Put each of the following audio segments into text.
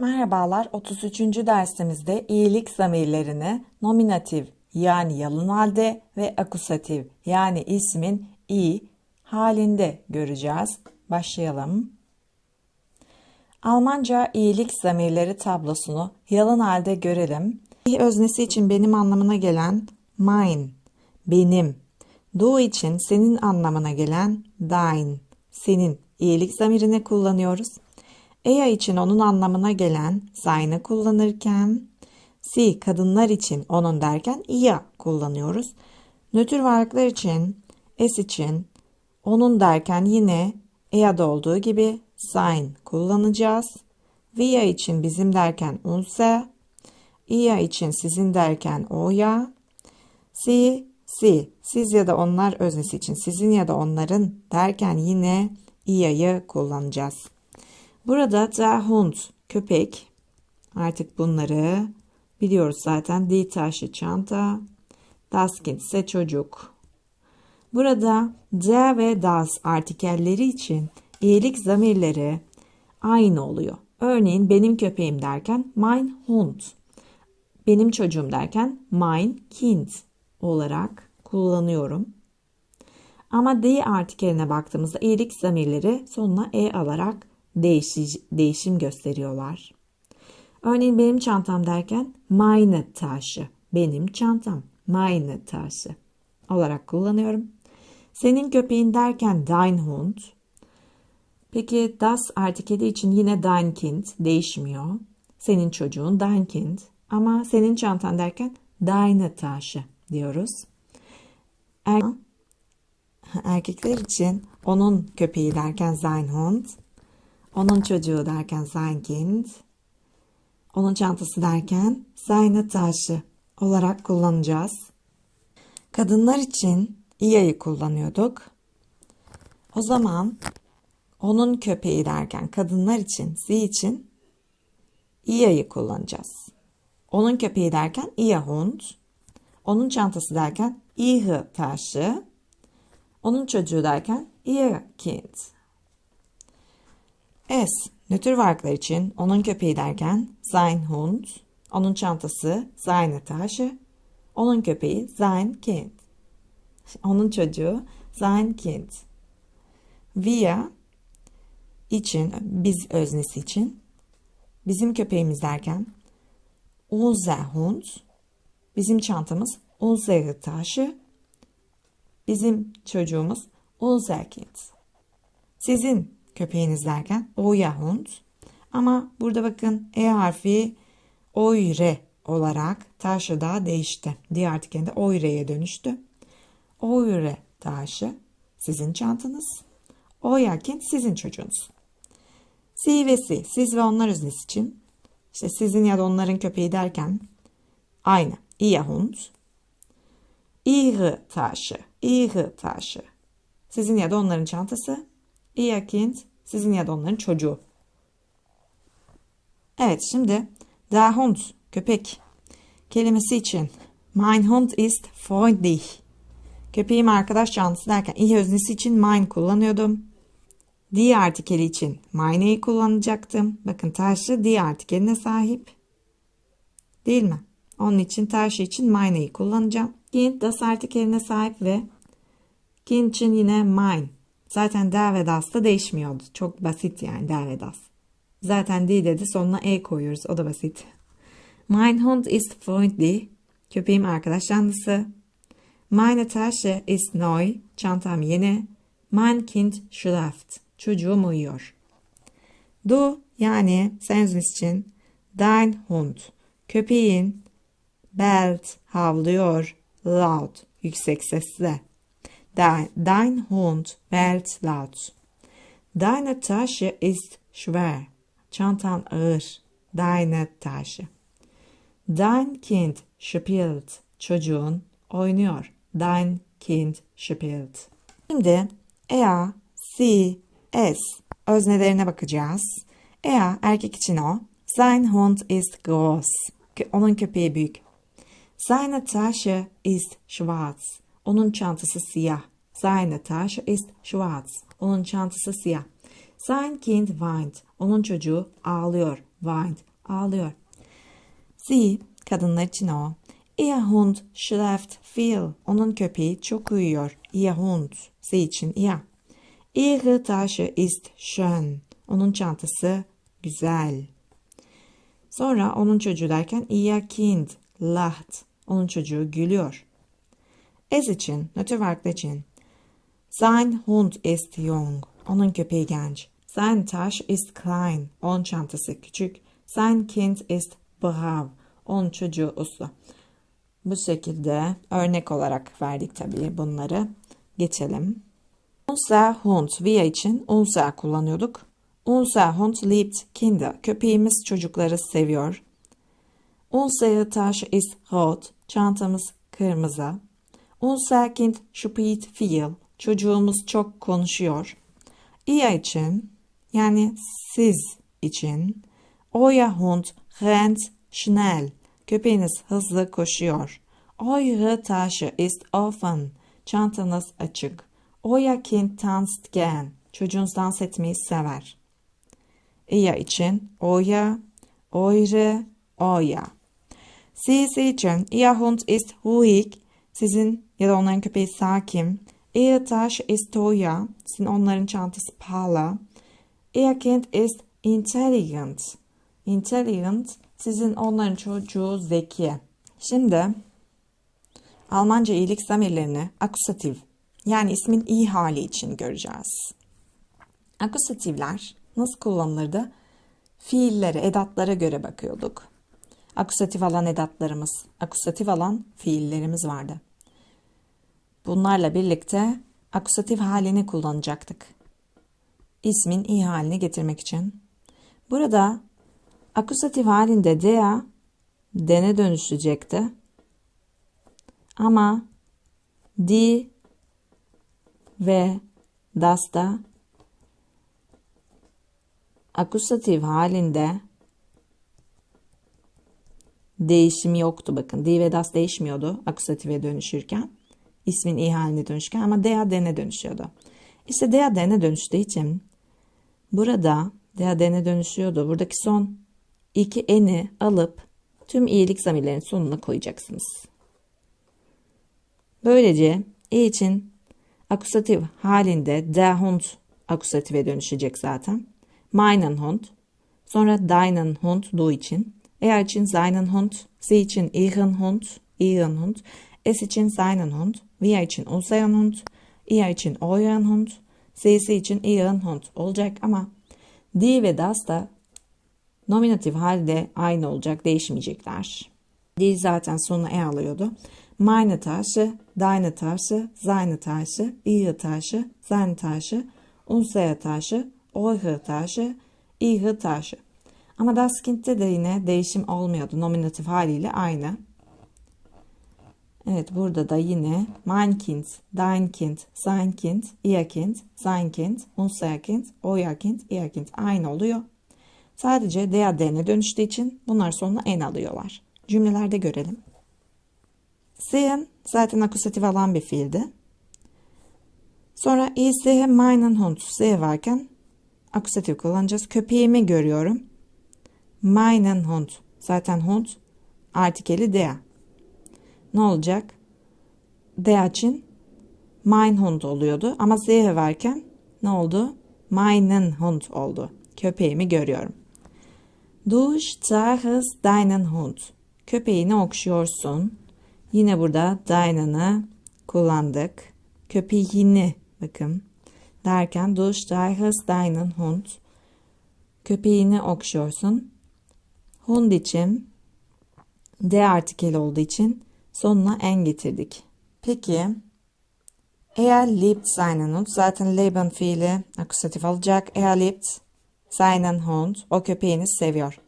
Merhabalar, 33. dersimizde iyilik zamirlerini nominatif yani yalın halde ve akusatif yani ismin i halinde göreceğiz. Başlayalım. Almanca iyilik zamirleri tablosunu yalın halde görelim. İ öznesi için benim anlamına gelen mein, benim. Du için senin anlamına gelen dein, senin iyilik zamirini kullanıyoruz. Ea için onun anlamına gelen sein'i kullanırken si kadınlar için onun derken ia kullanıyoruz. Nötr varlıklar için es için onun derken yine ea'da olduğu gibi sein kullanacağız. Via için bizim derken unse, ia için sizin derken oya, si, si, siz ya da onlar öznesi için sizin ya da onların derken yine i'yı kullanacağız. Burada der Hund köpek. Artık bunları biliyoruz zaten. Die taşı çanta. Das Kind ise çocuk. Burada der ve das artikelleri için iyilik zamirleri aynı oluyor. Örneğin benim köpeğim derken mein Hund. Benim çocuğum derken mein Kind olarak kullanıyorum. Ama D artikeline baktığımızda iyilik zamirleri sonuna E alarak değişi, değişim gösteriyorlar. Örneğin benim çantam derken meine taşı, benim çantam, meine taşı olarak kullanıyorum. Senin köpeğin derken dein Hund. Peki das artikeli için yine dein Kind değişmiyor. Senin çocuğun dein Kind ama senin çantan derken deine taşı diyoruz. Er erkekler için onun köpeği derken sein Hund. Onun çocuğu derken sein Kind, onun çantası derken seine taşı olarak kullanacağız. Kadınlar için iya'yı kullanıyorduk. O zaman onun köpeği derken kadınlar için, si için iya'yı kullanacağız. Onun köpeği derken ihr Hund, onun çantası derken ihre taşı, onun çocuğu derken ihr Kind. Es, nötr varlıklar için onun köpeği derken sein Hund, onun çantası seine Tasche, onun köpeği sein Kind. Onun çocuğu sein Kind. Wir için, biz öznesi için, bizim köpeğimiz derken unser Hund, bizim çantamız unsere Tasche, bizim çocuğumuz unser Kind. Sizin köpeğiniz derken Oya Hund. Ama burada bakın E harfi Oyre olarak taşı da değişti. Diğer artikelinde Oyre'ye dönüştü. Oyre taşı sizin çantanız. Oyakin sizin çocuğunuz. Si ve si, siz ve onlar öznesi için işte sizin ya da onların köpeği derken aynı. Ihr Hund. Ihre taşı, ihre taşı. Sizin ya da onların çantası. Ihr sizin ya da onların çocuğu. Evet şimdi der Hund köpek kelimesi için Mein Hund ist freundlich. Köpeğim arkadaş canlısı derken iyi öznesi için mein kullanıyordum. Die artikeli için meine'yi kullanacaktım. Bakın taşı die artikeline sahip. Değil mi? Onun için taşı için meine'yi kullanacağım. Kind das artikeline sahip ve kind için yine mein Zaten der ve da değişmiyordu. Çok basit yani der ve. Zaten di dedi sonuna e koyuyoruz. O da basit. Mein Hund ist freundlich. Köpeğim arkadaş canlısı. Meine Tasche ist neu. Çantam yeni. Mein Kind schläft. Çocuğum uyuyor. Du yani sen için dein Hund. Köpeğin bellt havlıyor loud yüksek sesle. Dein Hund bellt laut. Deine Tasche ist schwer. Çantan ağır. Deine Tasche. Dein Kind spielt. Çocuğun oynuyor. Dein Kind spielt. Şimdi er, sie, es öznelerine bakacağız. Er erkek için o. Sein Hund ist groß. Onun köpeği büyük. Seine Tasche ist schwarz. Onun çantası siyah. Seine Tasche ist schwarz. Onun çantası siyah. Sein Kind weint. Onun çocuğu ağlıyor. Weint. Ağlıyor. Sie, kadınlar için o. Ihr Hund schläft viel. Onun köpeği çok uyuyor. Ihr Hund. Sie için ihr. Ihre Tasche ist schön. Onun çantası güzel. Sonra onun çocuğu derken ihr Kind lacht. Onun çocuğu gülüyor. Es için, nötrvarklı için. Sein Hund ist jung. Onun köpeği genç. Sein Tasche ist klein. Onun çantası küçük. Sein Kind ist brav. Onun çocuğu uslu. Bu şekilde örnek olarak verdik tabii bunları. Geçelim. Unser Hund, wir için unser kullanıyorduk. Unser Hund liebt Kinder. Köpeğimiz çocukları seviyor. Unsere Tasche ist rot. Çantamız kırmızı. Unser Kind spricht viel. Çocuğumuz çok konuşuyor. Ihr için yani siz için Euer Hund rennt schnell. Köpeğiniz hızlı koşuyor. Eure Tasche ist offen. Çantanız açık. Euer Kind tanzt gern. Çocuğunuz dans etmeyi sever. Ihr için euer, eure, euer. Siz için Ihr Hund ist ruhig. Sizin ya da onların köpeği sakin. Ihre Tasche ist teuer. Sizin onların çantası pahalı. Ihr Kind ist intelligent. Intelligent sizin onların çocuğu zeki. Şimdi Almanca iyilik zamirlerini akusatif yani ismin iyi hali için göreceğiz. Akusatifler nasıl kullanılırdı? Fiillere, edatlara göre bakıyorduk. Akusatif alan edatlarımız, akusatif alan fiillerimiz vardı. Bunlarla birlikte akusatif halini kullanacaktık. İsmin iyi halini getirmek için. Burada akusatif halinde dea dene dönüşecekti. Ama di ve das da akusatif halinde değişim yoktu bakın. Di ve das değişmiyordu akusatife dönüşürken. İsmin iyi haline dönüşken ama dea dene dönüşüyordu. İşte dea dene dönüştüğü için burada dea dene dönüşüyordu. Buradaki son iki eni alıp tüm iyilik zamirlerin sonuna koyacaksınız. Böylece e için akusatif halinde der Hund akusatife dönüşecek zaten. Meinen Hund. Sonra deinen Hund du için. Er için seinen Hund. Sie için ihren Hund. Ihren Hund. Es için seinen Hund. Wir için unseren Hund. Ihr için euren Hund. Sesi için ihren Hund olacak ama die ve das da nominatif halde aynı olacak. Değişmeyecekler. Die zaten sonuna e alıyordu. Meine Tasche, deine Tasche, seine Tasche, ihre Tasche, seine Tasche, unsere Tasche, eure Tasche, ihre Tasche. Ama das Kind'te de yine değişim olmuyordu. Nominatif haliyle aynı. Evet burada da yine mein Kind, dein Kind, sein Kind, ihr Kind, sein Kind, unser Kind, euer Kind, ihr Kind aynı oluyor. Sadece der dene dönüştüğü için bunlar sonuna en alıyorlar. Cümlelerde görelim. Sehen zaten akusatif alan bir fiildi. Sonra ich sehe meinen Hund. Sehe varken akusatif kullanacağız. Köpeğimi görüyorum. Meinen Hund. Zaten Hund artikeli der. Ne olacak? Der için mein Hund oluyordu. Ama sehe varken ne oldu? Meinen Hund oldu. Köpeğimi görüyorum. Du streichst deinen Hund. Köpeğini okşuyorsun. Yine burada deinen'ı kullandık. Köpeğini bakın derken du streichst deinen Hund. Köpeğini okşuyorsun. Hund için D artikel olduğu için sonuna en getirdik. Peki eğer liebt seinen Hund zaten leben fiili akusatif alacak. Eğer liebt seinen Hund o köpeğini seviyor.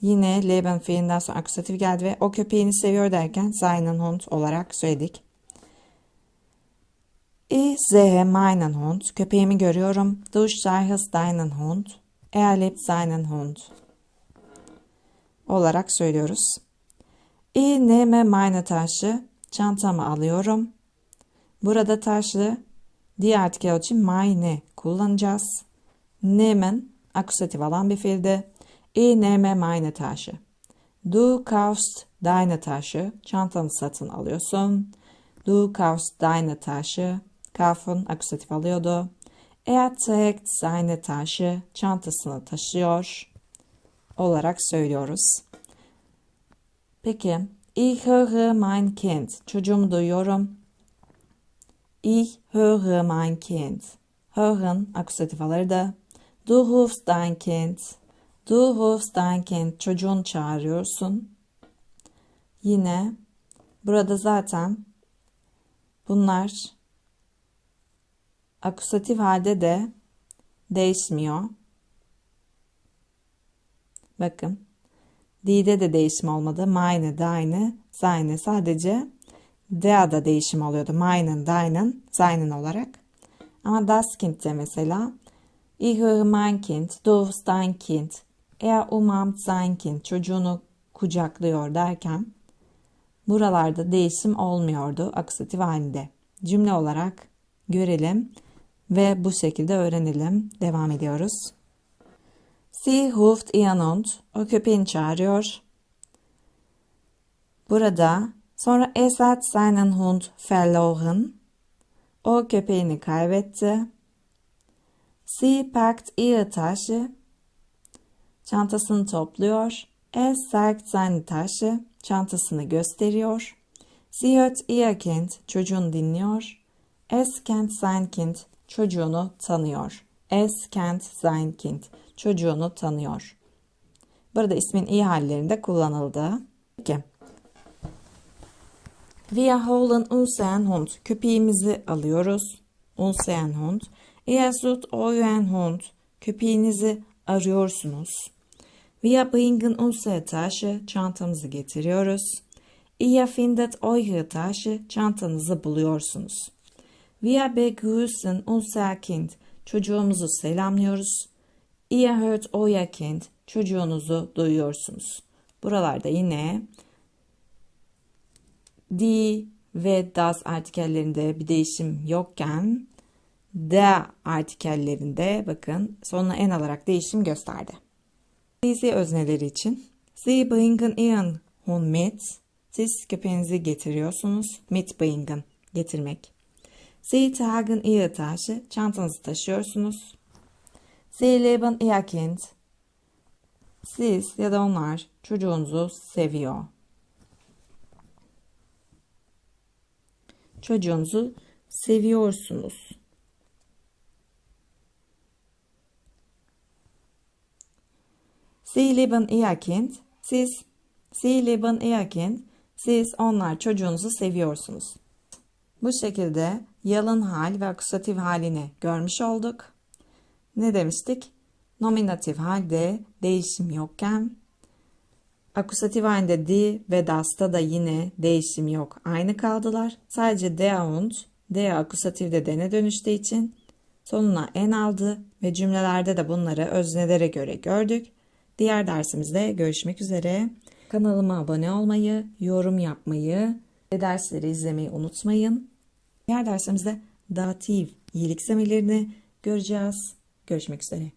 Yine leben fiilinden sonra akusatif geldi ve o köpeğini seviyor derken seinen Hund olarak söyledik. Ich sehe meinen Hund. Köpeğimi görüyorum. Du streichst deinen Hund. Er liebt seinen Hund. Olarak söylüyoruz. Ich nehme meine Tasche. Çantamı alıyorum. Burada taşlı diğer artikel için meine kullanacağız. Nehmen akusatif alan bir fiildi. Ich nehme meine Tasche. Du kaufst deine Tasche. Çantanı satın alıyorsun. Du kaufst deine Tasche. Kaufen akusatif alıyordu. Er trägt seine Tasche. Çantasını taşıyor. Olarak söylüyoruz. Peki. Ich höre mein Kind. Çocuğumu duyuyorum. Ich höre mein Kind. Hören akusatif alırdı. Du rufst dein Kind. Du rufst dein Kind. Çocuğunu çağırıyorsun. Yine burada zaten bunlar akusatif halde de değişmiyor. Bakın. Dide de değişim olmadı. Meine, deine, seine sadece Dea'da değişim oluyordu. Meinen, deinen, seinen olarak. Ama das Kind'de mesela Ich höre mein Kind, du dein Kind. Er umarmt sein Kind. Çocuğunu kucaklıyor derken buralarda değişim olmuyordu akusatif halinde. Cümle olarak görelim ve bu şekilde öğrenelim. Devam ediyoruz. İhren Hund. O köpeğini çağırıyor. Burada sonra es hat seinen Hund verloren. O köpeğini kaybetti. Sie packt ihre Tasche. Çantasını topluyor. Er zeigt seine Tasche. Çantasını gösteriyor. Sie hört ihr Kind. Çocuğunu dinliyor. Es kennt sein Kind. Çocuğunu tanıyor. Es kennt sein Kind. Çocuğunu tanıyor. Burada ismin iyi hallerinde kullanıldı. Peki. Wir holen unseren Hund. Köpeğimizi alıyoruz. Unseren Hund. Ihr sucht euren Hund. Köpeğinizi arıyorsunuz. Wir bringen unsere Tasche. Çantamızı getiriyoruz. Ihr findet eure Tasche. Çantanızı buluyorsunuz. Wir begrüßen unser Kind. Çocuğumuzu selamlıyoruz. Ihr hört euer Kind. Çocuğunuzu duyuyorsunuz. Buralarda yine die ve das artikellerinde bir değişim yokken de artikellerinde bakın sonuna en alarak değişim gösterdi. Sie özneleri için Sie bringen ihren Hund mit. Siz köpeğinizi getiriyorsunuz. Mit bringen. Getirmek. Sie tragen ihre Tasche. Çantanızı taşıyorsunuz. Sie lieben ihr Kind. Siz ya da onlar çocuğunuzu seviyor. Çocuğunuzu seviyorsunuz. Sie lieben ihr Kind. Siz Sie lieben ihr Kind. Siz onlar çocuğunuzu seviyorsunuz. Bu şekilde yalın hal ve akusatif halini görmüş olduk. Ne demiştik? Nominatif halde değişim yokken akusatif halde di ve das'ta da yine değişim yok. Aynı kaldılar. Sadece der und der akusatifde dene dönüştüğü için sonuna en aldı ve cümlelerde de bunları öznelere göre gördük. Diğer dersimizde görüşmek üzere. Kanalıma abone olmayı, yorum yapmayı ve dersleri izlemeyi unutmayın. Diğer dersimizde datif iyilik zemelerini göreceğiz. Görüşmek üzere.